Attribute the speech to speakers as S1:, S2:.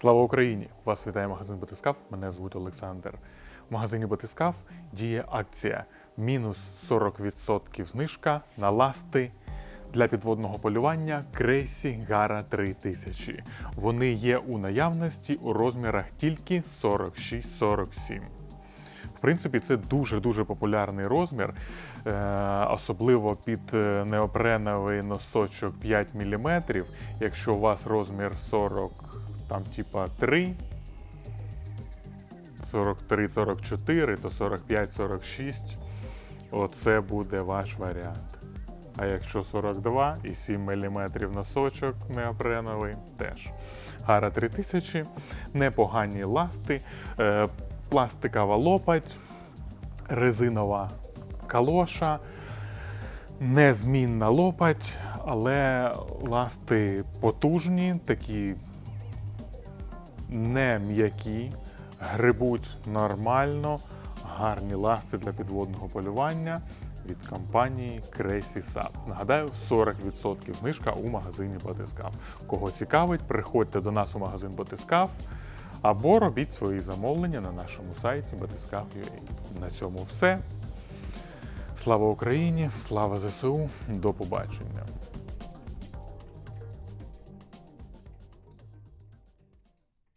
S1: Слава Україні! Вас вітає магазин Батискаф. Мене звуть Олександр. В магазині Батискаф діє акція мінус 40% знижка на ласти для підводного полювання Крейсі Гара 3000. Вони є у наявності у розмірах тільки 46-47. В принципі, це дуже-дуже популярний розмір, е, особливо під е, неопреновий носочок 5 мм. Якщо у вас розмір 40, там, типа 3, 43-44, то 45-46, оце буде ваш варіант. А якщо 42 і 7 мм носочок неопреновий, теж. Гара 3000, непогані ласти, е, пластикова лопать, резинова калоша, незмінна лопать, але ласти потужні, такі не м'які, грибуть нормально, гарні ласти для підводного полювання від компанії Crazy Sub. Нагадаю, 40% знижка у магазині Батискав. Кого цікавить, приходьте до нас у магазин Батискав або робіть свої замовлення на нашому сайті Батискав.ua. На цьому все. Слава Україні! Слава ЗСУ! До побачення!